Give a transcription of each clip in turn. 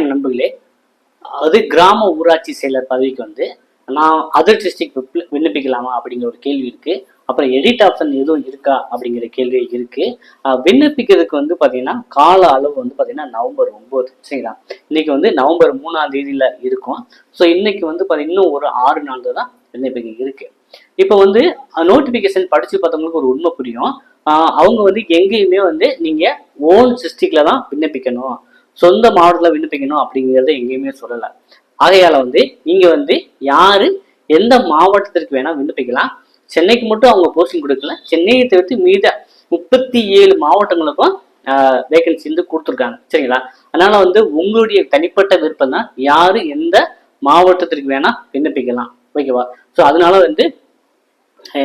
வணக்கம் நண்பர்களே அது கிராம ஊராட்சி செயலர் பதவிக்கு வந்து நான் அதர் டிஸ்ட்ரிக்ட் விண்ணப்பிக்கலாமா அப்படிங்கிற ஒரு கேள்வி இருக்கு. அப்புறம் எடிட் ஆப்ஷன் எதுவும் இருக்கா அப்படிங்கிற கேள்வி இருக்கு. விண்ணப்பிக்கிறதுக்கு வந்து பார்த்தீங்கன்னா கால அளவு வந்து பார்த்தீங்கன்னா நவம்பர் ஒன்பது சரிங்களா? இன்னைக்கு வந்து நவம்பர் மூணாம் தேதியில இருக்கும். ஸோ இன்னைக்கு வந்து பார்த்தீங்கன்னா இன்னும் ஒரு ஆறு நாள் தான் விண்ணப்பிக்க இருக்கு. இப்போ வந்து நோட்டிஃபிகேஷன் படிச்சு பார்த்தவங்களுக்கு ஒரு உண்மை புரியும். அவங்க வந்து எங்கேயுமே வந்து நீங்க ஓன் டிஸ்ட்ரிக்ட்ல தான் விண்ணப்பிக்கணும். சொந்த மாவட்டத்தில் விண்ணப்பிக்கணும் அப்படிங்கிறத எங்கேயுமே சொல்லலை. ஆகையால் வந்து நீங்கள் வந்து யார் எந்த மாவட்டத்திற்கு வேணால் விண்ணப்பிக்கலாம் சென்னைக்கு மட்டும் அவங்க போஸ்டிங் கொடுக்கல. சென்னையை தவிர்த்து மீத முப்பத்தி ஏழு மாவட்டங்களுக்கும் வேகன்சி வந்து கொடுத்துருக்காங்க. சரிங்களா? அதனால வந்து உங்களுடைய தனிப்பட்ட விருப்பம் தான் யாரு எந்த மாவட்டத்திற்கு வேணா விண்ணப்பிக்கலாம் ஓகேவா? ஸோ அதனால வந்து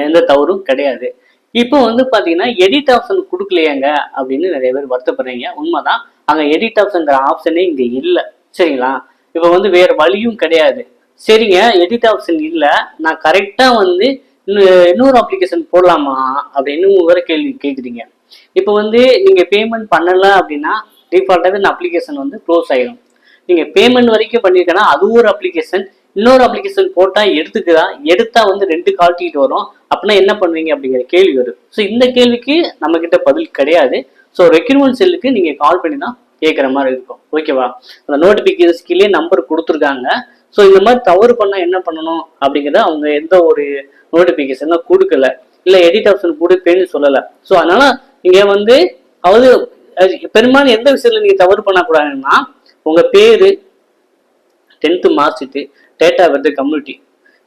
எந்த தவறும் கிடையாது. இப்போ வந்து பார்த்தீங்கன்னா எடிட் ஆப்ஷன் கொடுக்கலையாங்க அப்படின்னு நிறைய பேர் வருத்தப்படுறீங்க. உண்மைதான். அங்கே எடிட் ஆப்ஷன்ங்கிற ஆப்ஷனே இங்கே இல்லை. சரிங்களா? இப்போ வந்து வேறு வழியும் கிடையாது. சரிங்க எடிட் ஆப்ஷன் இல்லை. நான் கரெக்டாக வந்து இன்னும் இன்னொரு அப்ளிகேஷன் போடலாமா அப்படின்னு வேறு கேள்வி கேட்குறீங்க இப்போ வந்து நீங்கள் பேமெண்ட் பண்ணலை அப்படின்னா டிஃபால்ட்டாகவே இந்த அப்ளிகேஷன் வந்து க்ளோஸ் ஆகிடும் நீங்கள் பேமெண்ட் வரைக்கும் பண்ணியிருக்கேன்னா அது ஒரு அப்ளிகேஷன் இன்னொரு அப்ளிகேஷன் போட்டால் எடுத்துக்குதா? எடுத்தால் வந்து ரெண்டு காட்டிக்கிட்டு வரும். அப்படின்னா என்ன பண்ணுவீங்க அப்படிங்கிற கேள்வி வரும். ஸோ இந்த கேள்விக்கு நம்மக்கிட்ட பதில் கிடையாது. ஸோ ரெக்யூர்மெண்ட் செல்லுக்கு நீங்கள் கால் பண்ணி தான் கேட்குற மாதிரி இருக்கும். ஓகேவா அந்த நோட்டிஃபிகேஷன்ஸ்கிலே நம்பர் கொடுத்துருக்காங்க. ஸோ இந்த மாதிரி தவறு பண்ணால் என்ன பண்ணணும்? அப்படிங்கிறத அவங்க எந்த ஒரு நோட்டிஃபிகேஷனும் கொடுக்கல. இல்லை எடிட் ஆப்ஷன் கொடுப்பேன்னு சொல்லலை. ஸோ அதனால நீங்கள் வந்து அதாவது அது பெரும்பாலும் எந்த விஷயத்தில் நீங்கள் தவறு பண்ணக்கூடாதுன்னா உங்கள் பேர் டென்த்து மார்க் ஷீட்டு டேட்டா வருது கம்யூனிட்டி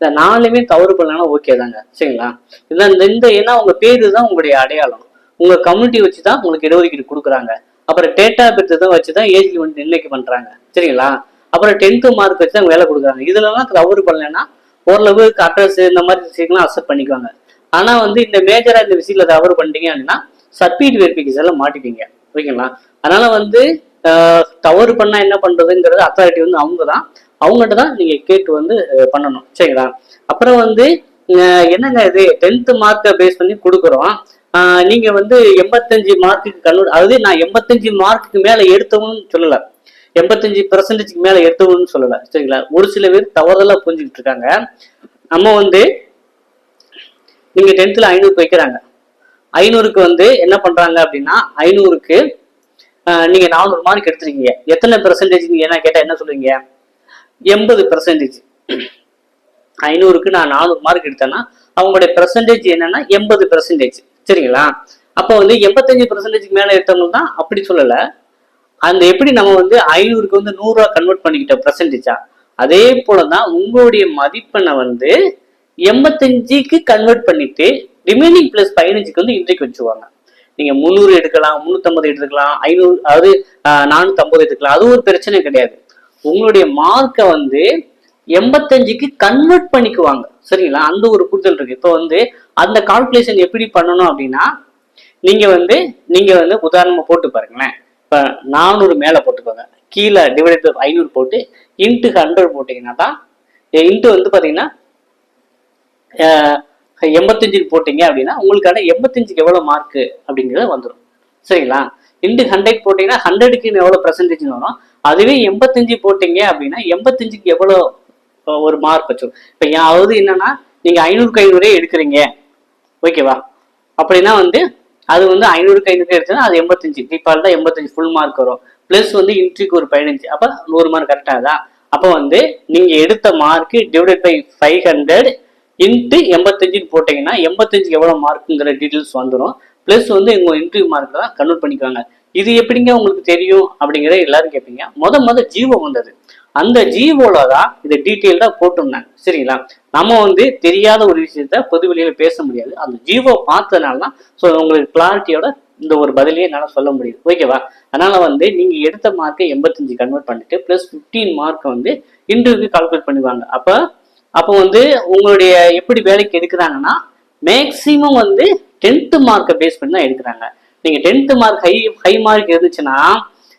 இந்த நாலுமே தவறு பண்ணலன்னா ஓகே தாங்க. சரிங்களா? இந்த இந்த ஏன்னா உங்கள் பேர் தான் உங்களுடைய அடையாளம். உங்க கம்யூனிட்டி வச்சு தான் உங்களுக்கு இடஒதுக்கீடு கொடுக்குறாங்க. அப்புறம் டேட்டா பெற்று தான் வச்சு தான் ஏஜ் லிமிட் நிர்ணயிக்க பண்றாங்க. சரிங்களா? அப்புறம் டென்த்து மார்க் வச்சு தான் வேலை கொடுக்குறாங்க. இதுலலாம் கவர் பண்ணலைன்னா ஓரளவு அட்ரஸ் இந்த மாதிரி விஷயங்கள்லாம் அக்செப்ட் பண்ணிக்குவாங்க. ஆனா வந்து இந்த மேஜரா இந்த விஷயத்துல தவறு பண்ணிட்டீங்க அப்படின்னா சர்டிஃபிகேட் வெரிஃபிகேஷன்ல மாட்டிப்பீங்க. ஓகேங்களா? அதனால வந்து ஆஹ், தவறு பண்ணா என்ன பண்றதுங்கிறது அத்தாரிட்டி வந்து அவங்க தான் அவங்ககிட்ட தான் நீங்க கேட்டு வந்து பண்ணணும். சரிங்களா? அப்புறம் வந்து என்னங்க இது? டென்த்து மார்க்கை பேஸ் பண்ணி கொடுக்குறோம். நீங்க வந்து எண்பத்தஞ்சு மார்க்குக்கு கல்லூரி அதாவது நான் எண்பத்தஞ்சு மார்க்குக்கு மேல எடுத்தவங்கன்னு சொல்லல. எண்பத்தஞ்சு பெர்சன்டேஜ்க்கு மேல எடுத்தவங்கன்னு சொல்லல. சரிங்களா? ஒரு சில பேர் தவறுதலா புரிஞ்சுக்கிட்டு இருக்காங்க. நம்ம வந்து நீங்க டென்த்ல ஐநூறுக்கு வைக்கிறாங்க ஐநூறுக்கு வந்து என்ன பண்றாங்க அப்படின்னா ஐநூறுக்கு நீங்க நானூறு மார்க் எடுத்திருக்கீங்க. எத்தனை பெர்சன்டேஜ் நீங்க என்ன கேட்டா என்ன சொல்லுவீங்க எண்பது பெர்சன்டேஜ் ஐநூறுக்கு நான் நானூறு மார்க் எடுத்தேன்னா அவங்களுடைய பெர்சன்டேஜ் என்னன்னா எண்பது பெர்சன்டேஜ் சரிங்களா? அப்போ வந்து எண்பத்தஞ்சு பெர்சன்டேஜ்க்கு மேல எடுத்தவங்க தான் அப்படி சொல்லல. அந்த எப்படி நம்ம வந்து ஐநூறுக்கு வந்து நூறுரூவா கன்வெர்ட் பண்ணிக்கிட்ட பர்சன்டேஜா அதே போல தான் உங்களுடைய மதிப்பெண்ணை வந்து எண்பத்தஞ்சுக்கு கன்வெர்ட் பண்ணிட்டு ரிமைனிங் பிளஸ் பதினஞ்சுக்கு வந்து இன்றைக்கு வச்சுருவாங்க. நீங்க முந்நூறு எடுக்கலாம் முந்நூற்றம்பது எடுத்துக்கலாம் ஐநூறு அதாவது நானூற்றம்பது எடுத்துக்கலாம். அது ஒரு பிரச்சனை கிடையாது. உங்களுடைய மார்க்கை வந்து எண்பத்தஞ்சுக்கு கன்வெர்ட் பண்ணிக்குவாங்க. சரிங்களா? அந்த ஒரு புரிதல் இருக்கு. இப்போ வந்து அந்த கால்குலேஷன் எப்படி பண்ணணும் அப்படின்னா நீங்க வந்து நீங்க வந்து உதாரணமா போட்டு பாருங்களேன். இப்போ நானூறு மேலே போட்டுக்கோங்க. கீழே டிவைட் ஐநூறு போட்டு இன்ட்டு ஹண்ட்ரட் போட்டிங்கன்னா தான் இன்ட்டு வந்து பார்த்தீங்கன்னா எண்பத்தஞ்சுக்கு போட்டீங்க அப்படின்னா உங்களுக்கான எண்பத்தஞ்சுக்கு எவ்வளோ மார்க்கு அப்படிங்கிறது வந்துடும் சரிங்களா? இன்ட்டு ஹண்ட்ரட் போட்டிங்கன்னா ஹண்ட்ரடுக்கு எவ்வளோ பர்சன்டேஜ் வரும். அதுவே எண்பத்தஞ்சு போட்டீங்க அப்படின்னா எண்பத்தஞ்சுக்கு எவ்வளோ ஒரு மார்க் வச்சிடும் இப்போ அதாவது என்னன்னா நீங்கள் ஐநூறுக்கு ஐநூறே எடுக்கிறீங்க. ஓகேவா? அப்படின்னா வந்து அது வந்து ஐநூறுக்கு ஐநூறு எடுத்தா அது எண்பத்தஞ்சு. டிஃபால்ட்டாக எண்பத்தஞ்சு ஃபுல் மார்க் வரும். ப்ளஸ் வந்து இன்ட்ரிக்கு ஒரு பதினஞ்சு. அப்போ நூறு மார்க் கரெக்டாக தான் அப்போ வந்து நீங்கள் எடுத்த mark divided by five hundred into எண்பத்தஞ்சுன்னு போட்டிங்கன்னா எண்பத்தஞ்சுக்கு எவ்வளோ மார்க்குங்கிற டீட்டெயில்ஸ் வந்துடும் ப்ளஸ் வந்து உங்கள் இன்டர்வியூ மார்க் தான் கன்வெர்ட் பண்ணிக்குவாங்க. இது எப்படிங்க உங்களுக்கு தெரியும்? அப்படிங்கிறத எல்லாரும் கேட்பீங்க மொத மொதல் ஜீவோ வந்தது. அந்த ஜீவோல தான் இதை டீட்டெயில்டாக போட்டிருந்தாங்க. சரிங்களா? நம்ம வந்து தெரியாத ஒரு விஷயத்த பொது வெளியில பேச முடியாது. அந்த ஜீவோ பார்த்ததுனால தான் ஸோ உங்களுக்கு கிளாரிட்டியோட இந்த ஒரு பதிலையே என்னால் சொல்ல முடியுது. ஓகேவா அதனால வந்து நீங்க எடுத்த மார்க்கை எண்பத்தஞ்சு கன்வெர்ட் பண்ணிட்டு ப்ளஸ் ஃபிஃப்டீன் மார்க்கை வந்து இன்டர்வியூக்கு கால்குலேட் பண்ணுவாங்க அப்போ அப்போ வந்து உங்களுடைய எப்படி வேலைக்கு எடுக்கிறாங்கன்னா மேக்சிமம் வந்து டென்த்து மார்க்கை பேஸ் பண்ணி தான் எடுக்கிறாங்க. நீங்கள் tenth mark high high mark இருந்துச்சுன்னா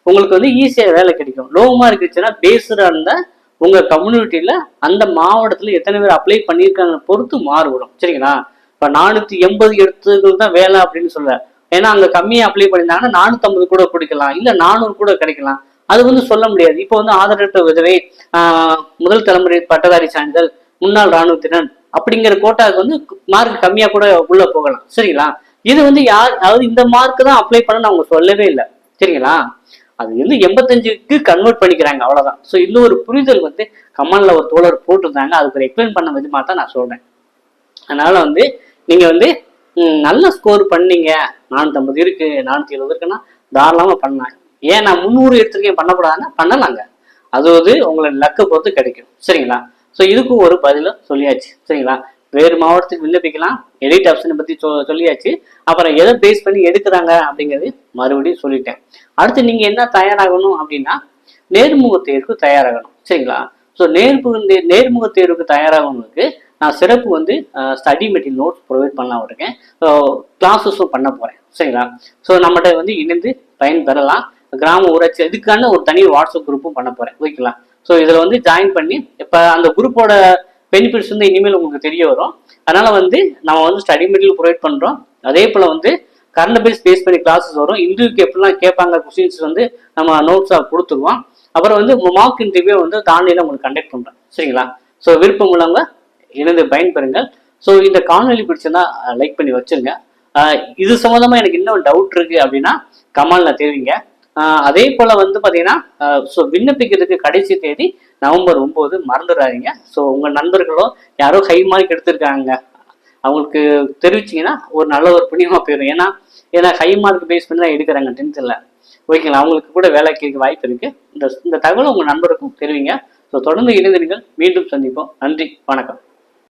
உங்களுக்கு வந்து ஈஸியாக வேலை கிடைக்கும். லோ மார்க் இருந்துச்சுன்னா பேஸ்டாக இருந்தால் உங்கள் கம்யூனிட்டியில் அந்த மாவட்டத்தில் எத்தனை பேர் அப்ளை பண்ணியிருக்காங்க பொறுத்து மாறுபடும். சரிங்களா? இப்போ நானூற்றி எண்பது எடுத்ததுக்கு தான் வேலை அப்படின்னு சொல்ல. ஏன்னா அங்கே கம்மியாக அப்ளை பண்ணியிருந்தாங்கன்னா நானூற்றம்பது கூட பிடிக்கலாம் இல்லை நானூறு கூட கிடைக்கலாம். அது வந்து சொல்ல முடியாது. இப்போ வந்து ஆதரவற்ற விதவை ஆஹ், முதல் தலைமுறை பட்டதாரி சான்றிதழ் முன்னாள் இராணுவத்தினர் அப்படிங்கிற கோட்டாவுக்கு வந்து மார்க் கம்மியாக கூட உள்ளே போகலாம். சரிங்களா? இது வந்து யார் அதாவது இந்த மார்க் தான் அப்ளை பண்ண அவங்க சொல்லவே இல்லை. சரிங்களா? அது வந்து எண்பத்தஞ்சுக்கு கன்வெர்ட் பண்ணிக்கிறாங்க அவ்வளவுதான். ஸோ இன்னும் ஒரு புரிதல் வந்து கமலில் ஒரு தோழர் போட்டிருந்தாங்க அதுக்கு எக்ஸ்பிளைன் பண்ண விதமாக தான் நான் சொல்றேன். அதனால வந்து நீங்க வந்து நல்ல ஸ்கோர் பண்ணீங்க. நானூற்றம்பது இருக்கு நானூற்றி எழுபது இருக்குன்னா தாராளமா பண்ணலாம். ஏன் நான் முந்நூறு எடுத்திருக்கேன் பண்ணக்கூடாதுன்னா பண்ணலாங்க. அது வந்து உங்களை லக்கை பொறுத்து கிடைக்கும். சரிங்களா? ஸோ இதுக்கும் ஒரு பதிலும் சொல்லியாச்சு. சரிங்களா? வேறு மாவட்டத்துக்கு விண்ணப்பிக்கலாம். எடிட் ஆப்ஷனை பற்றி சொ சொல்லியாச்சு. அப்புறம் எதை பேஸ் பண்ணி எடுக்கிறாங்க அப்படிங்கிறது மறுபடியும் சொல்லிட்டேன். அடுத்து நீங்கள் என்ன தயாராகணும் அப்படின்னா நேர்முக தேர்வுக்கு தயாராகணும். சரிங்களா? ஸோ நேர்முக நேர்முக தேர்வுக்கு தயாராகவங்களுக்கு நான் சிறப்பு வந்து ஸ்டடி மெட்டீரியல் நோட்ஸ் ப்ரொவைட் பண்ணலாம் இருக்கேன். ஸோ கிளாஸஸும் பண்ண போகிறேன் சரிங்களா? ஸோ நம்மகிட்ட வந்து இணைந்து பயன் பெறலாம் கிராம ஊராட்சி இதுக்கான ஒரு தனி வாட்ஸ்அப் குரூப்பும் பண்ண போகிறேன் ஓகேங்களா? ஸோ இதில் வந்து ஜாயின் பண்ணி இப்போ அந்த குரூப்போட பெனிஃபிட்ஸ் வந்து இனிமேல் உங்களுக்கு தெரிய வரும். அதனால வந்து நம்ம வந்து ஸ்டடி மெட்டீரியல் ப்ரொவைட் பண்ணுறோம் அதே போல் வந்து கரண்ட் அஃபேர்ஸ் பேஸ் பண்ணி கிளாஸஸ் வரும். இன்டர்வியூக்கு எப்படிலாம் கேட்பாங்க கொஸ்டின்ஸ் வந்து நம்ம நோட்ஸாக கொடுத்துருவோம். அப்புறம் வந்து மார்க் இன்டர்வியூ வந்து தாண்டியில் உங்களுக்கு கண்டக்ட் பண்ணுறேன் சரிங்களா? ஸோ விருப்பம் உள்ளவங்க இணைந்து பயன்பெறுங்கள். ஸோ இந்த காணொலி பிடிச்சிருந்தா லைக் பண்ணி வச்சிருங்க. இது சம்மந்தமாக எனக்கு இன்னும் டவுட் இருக்குது அப்படின்னா கமெண்ட்ல தெரிவிங்க. அதே போல் வந்து பார்த்தீங்கன்னா ஸோ விண்ணப்பிக்கிறதுக்கு கடைசி தேதி நவம்பர் ஒன்பது மறந்துடாதீங்க. ஸோ உங்கள் நண்பர்களோ யாரோ ஹை மார்க் எடுத்திருக்காங்க அவங்களுக்கு தெரிவிச்சீங்கன்னா ஒரு நல்ல ஒரு புண்ணியமாக போயிடும் ஏன்னா ஏன்னா ஹை மார்க் பேஸ் பண்ணி தான் எடுக்கிறாங்க டென்த்தில் ஓகேங்களா அவங்களுக்கு கூட வேலை கேட்க வாய்ப்பு இருக்கு. இந்த இந்த தகவலை உங்கள் நண்பருக்கும் தெரிவிங்க. ஸோ தொடர்ந்து இணைந்திருங்கள். மீண்டும் சந்திப்போம். நன்றி. வணக்கம்.